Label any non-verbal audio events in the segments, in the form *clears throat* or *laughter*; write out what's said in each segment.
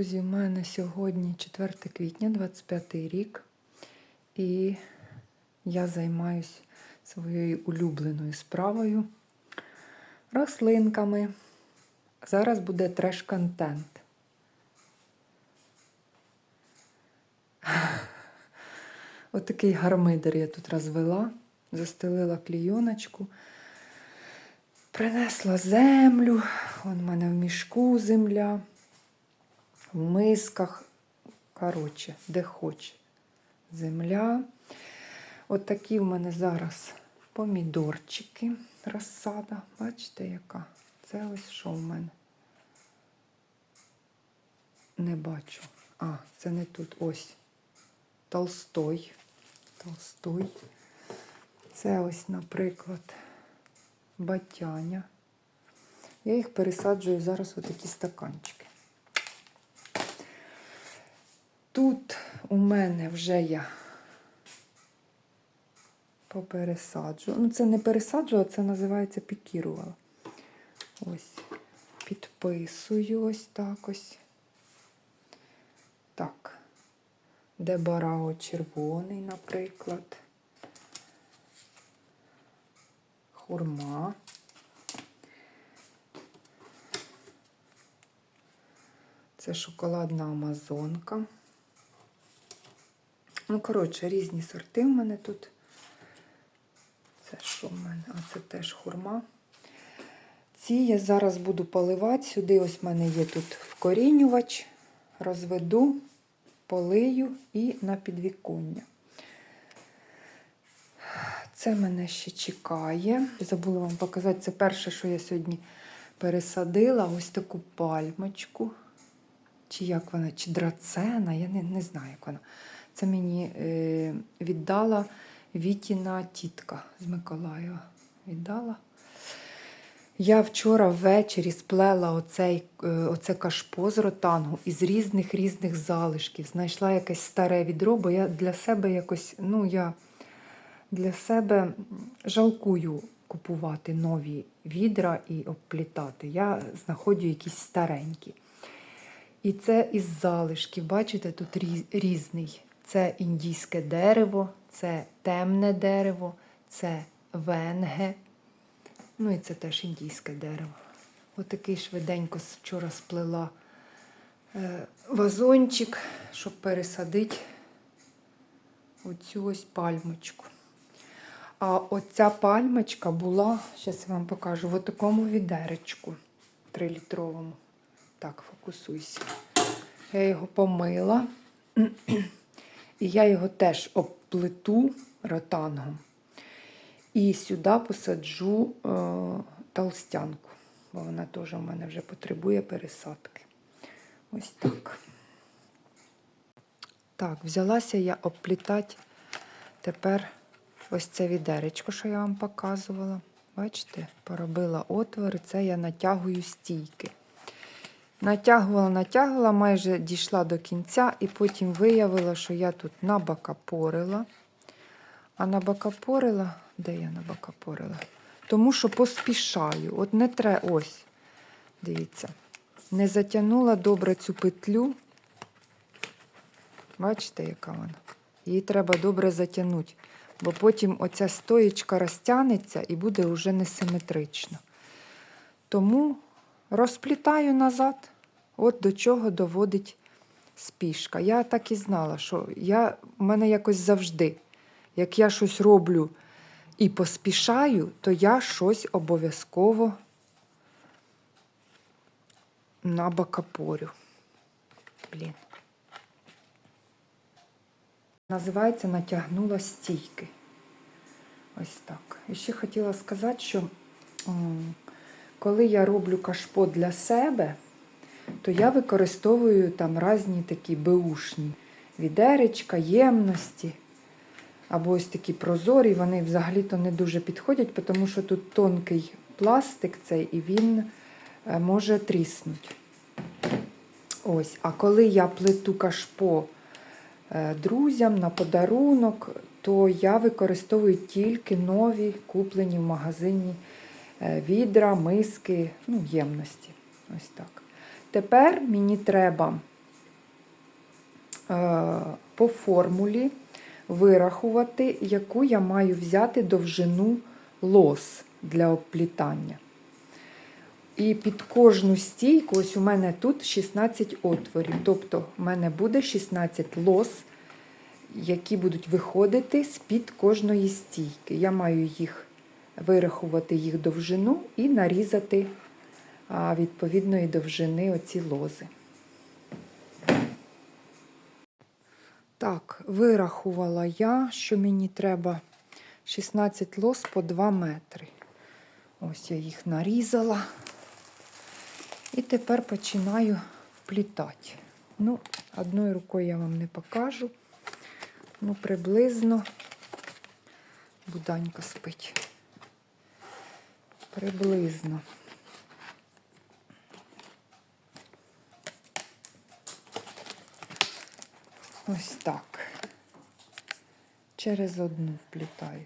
Друзі, в мене сьогодні 4 квітня, 25 рік, і я займаюсь своєю улюбленою справою рослинками. Зараз буде треш-контент. *laughs* Отакий гармидер я тут розвела, застелила клійоночку, принесла землю, вон в мене в мішку земля в мисках. Коротше, де хоче. Земля. От такі в мене зараз помідорчики, розсада. Бачите, яка? Це ось що в мене. Не бачу. А, це не тут. Ось. Толстой. Толстой. Це ось, наприклад, батяня. Я їх пересаджую зараз у такі стаканчики. Тут у мене вже я попересаджу. Ну, це не пересаджувала, це називається пікірувала. Ось, підписую ось так ось. Так. Де барао червоний, наприклад. Хурма. Це шоколадна амазонка. Ну, коротше, різні сорти в мене тут. Це що в мене? А це теж хурма. Ці я зараз буду поливати. Сюди ось в мене є тут вкорінювач. Розведу, полию і на підвіконня. Це мене ще чекає. Забула вам показати, це перше, що я сьогодні пересадила. Ось таку пальмочку. Чи як вона, чи драцена, я не, не знаю, як вона. Це мені е, віддала Вітіна тітка з Миколаєва. Віддала. Я вчора ввечері сплела оцей, е, оце кашпо з ротангу із різних різних залишків. Знайшла якесь старе відро, бо я для себе якось, ну, я для себе жалкую купувати нові відра і обплітати. Я знаходжу якісь старенькі. І це із залишків. Бачите, тут різний. Це індійське дерево, це темне дерево, це венге. Ну і це теж індійське дерево. Отакий швиденько вчора сплела е, вазончик, щоб пересадити оцю ось пальмочку. А оця пальмочка була, зараз я вам покажу, в такому відеречку трилітровому. Так, фокусуйся. Я його помила. *clears throat* І я його теж обплету ротангом. І сюди посаджу е, толстянку, бо вона теж у мене вже потребує пересадки. Ось так. Так, взялася я обплітати тепер ось це відеречко, що я вам показувала. Бачите, поробила отвори, це я натягую стійки. Натягувала, натягувала, майже дійшла до кінця, і потім виявила, що я тут набакапорила. А набакапорила, де я набакапорила? Тому що поспішаю. От не треба, ось, дивіться, не затягнула добре цю петлю. Бачите, яка вона? Її треба добре затягнути, бо потім оця стоєчка розтягнеться і буде вже несиметрично. Тому розплітаю назад. От до чого доводить спішка. Я так і знала, що я, в мене якось завжди, як я щось роблю і поспішаю, то я щось обов'язково набакапорю. Блін. Називається натягнула стійки. Ось так. І ще хотіла сказати, що коли я роблю кашпо для себе, то я використовую там різні такі беушні відеречка, ємності. Або ось такі прозорі, вони взагалі-то не дуже підходять, тому що тут тонкий пластик цей, і він е, може тріснути. Ось, А коли я плету кашпо е, друзям на подарунок, то я використовую тільки нові куплені в магазині відра, миски, ну, ємності. Ось так. Тепер мені треба е, по формулі вирахувати, яку я маю взяти довжину лос для обплітання. І під кожну стійку, ось у мене тут 16 отворів. Тобто, в мене буде 16 лос, які будуть виходити з-під кожної стійки. Я маю їх вирахувати їх довжину і нарізати відповідної довжини оці лози. Так, вирахувала я, що мені треба 16 лос по 2 метри. Ось я їх нарізала. І тепер починаю вплітати. Ну, одною рукою я вам не покажу. Ну, приблизно буданька спить. Приблизно. Ось так. Через одну вплітаю.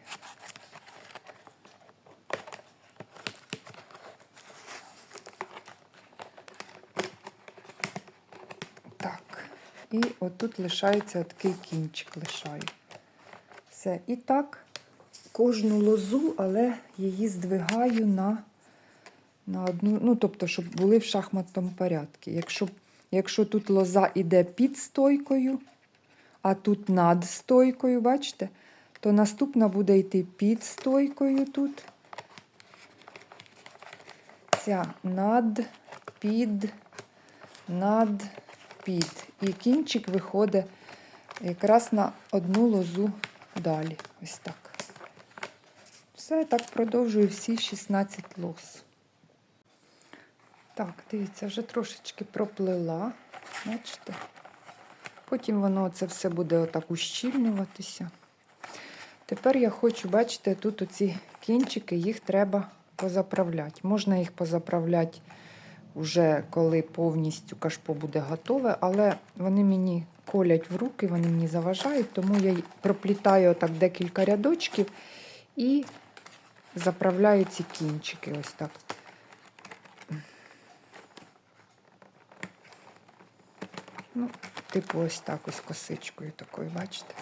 Так. І отут лишається такий кінчик лишаю. Все. І так, кожну лозу, але її здвигаю на, на одну, ну, тобто, щоб були в шахматному порядку. Якщо, якщо тут лоза йде під стойкою, а тут над стойкою, бачите, то наступна буде йти під стойкою тут. Ця над, під, над, під. І кінчик виходить якраз на одну лозу далі. Ось так. Все, так продовжую всі 16 лоз. Так, дивіться, вже трошечки проплила. Бачите? Потім воно це все буде отак ущільнюватися. Тепер я хочу, бачите, тут оці кінчики, їх треба позаправляти. Можна їх позаправляти вже коли повністю кашпо буде готове, але вони мені колять в руки, вони мені заважають, тому я проплітаю отак декілька рядочків і заправляю ці кінчики ось так. Ну, типу ось так ось косичкою такою, бачите?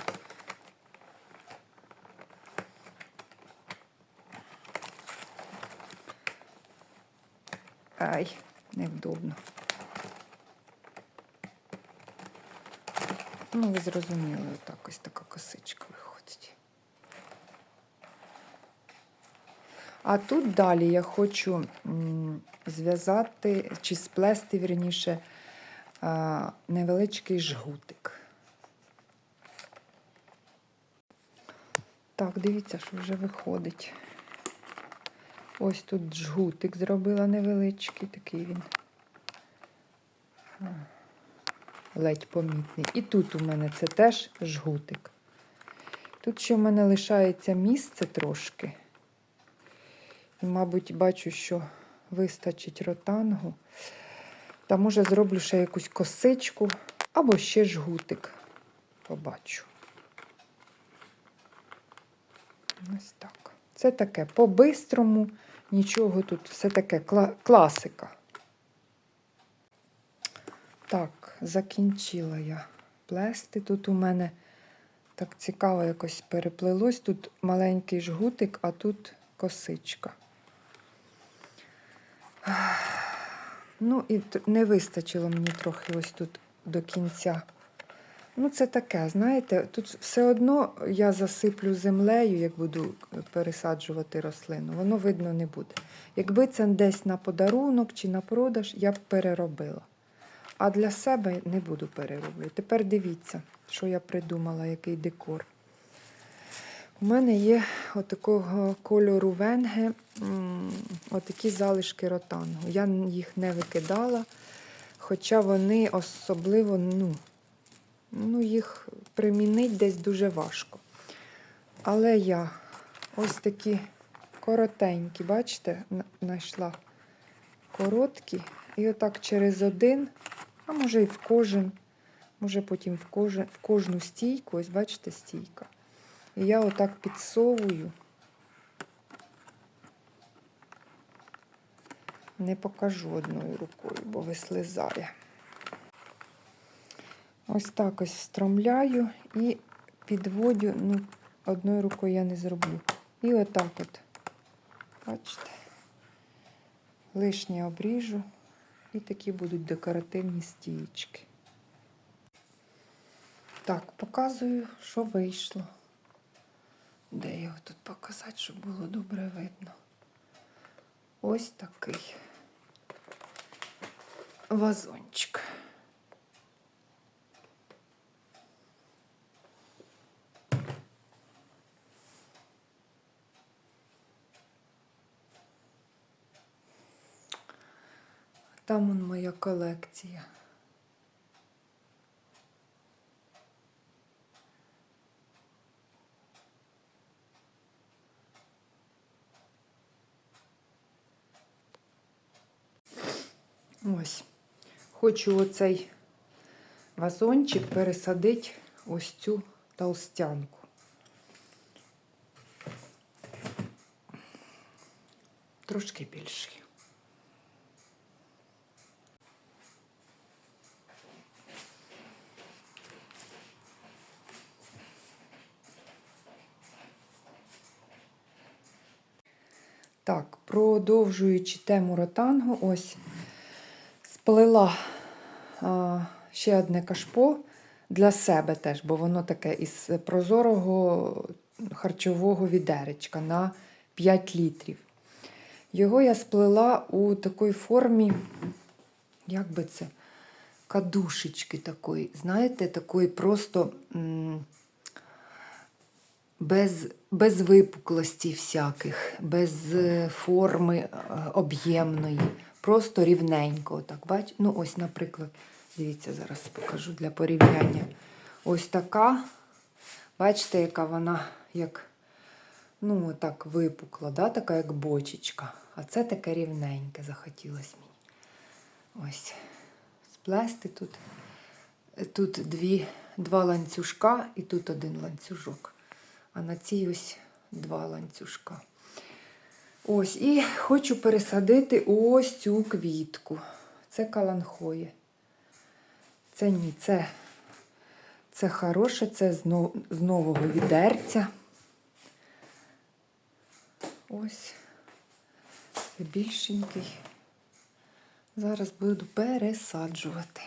Ай, невдобно. Ну, ви зрозуміли, отак ось така косичка виходить. А тут далі я хочу зв'язати чи сплести, вірніше, невеличкий жгутик. Так, дивіться, що вже виходить. Ось тут жгутик зробила невеличкий, такий він. Ледь помітний. І тут у мене це теж жгутик. Тут ще в мене лишається місце трошки. І, мабуть, бачу, що вистачить ротангу. Та може зроблю ще якусь косичку або ще жгутик. Побачу. Ось так. Це таке по-бистрому, нічого тут, все таке кла- класика. Так, закінчила я плести. Тут у мене так цікаво якось переплилось. Тут маленький жгутик, а тут косичка. Ну, і не вистачило мені трохи ось тут до кінця. Ну, це таке, знаєте, тут все одно я засиплю землею, як буду пересаджувати рослину, воно видно не буде. Якби це десь на подарунок чи на продаж, я б переробила. А для себе не буду перероблювати. Тепер дивіться, що я придумала, який декор. У мене є отакого кольору венге, отакі залишки ротангу. Я їх не викидала, хоча вони особливо, ну, ну їх примінити десь дуже важко. Але я ось такі коротенькі, бачите, знайшла короткі. І отак через один, а може і в кожен, може потім в, кожен, в кожну стійку, ось бачите, стійка. І я отак підсовую. Не покажу одною рукою, бо вислизає. Ось так ось встромляю і підводю, ну, одною рукою я не зроблю. І отак от. Бачите? Лишнє обріжу. І такі будуть декоративні стієчки. Так, показую, що вийшло. Де його тут показати, щоб було добре видно. Ось такий вазончик. Там он моя колекція. Ось. Хочу оцей вазончик пересадити ось цю толстянку. Трошки більший. Так, продовжуючи тему ротангу, ось сплела ще одне кашпо для себе теж, бо воно таке із прозорого харчового відеречка на 5 літрів. Його я сплела у такій формі, як би це, кадушечки такої, знаєте, такої просто без, без випуклості всяких, без е, форми е, об'ємної, просто рівненько. Отак, бач? Ну, ось, наприклад, дивіться, зараз покажу для порівняння. Ось така. Бачите, яка вона як ну, отак випукла, да? така як бочечка. А це таке рівненьке захотілося мені. Ось. Сплести тут. Тут дві, два ланцюжка і тут один ланцюжок. А на цій ось два ланцюжка. Ось, і хочу пересадити ось цю квітку. Це каланхоє. Це ні, це, це хороше, це з, нов, з нового відерця. Ось. Більшенький. Зараз буду пересаджувати.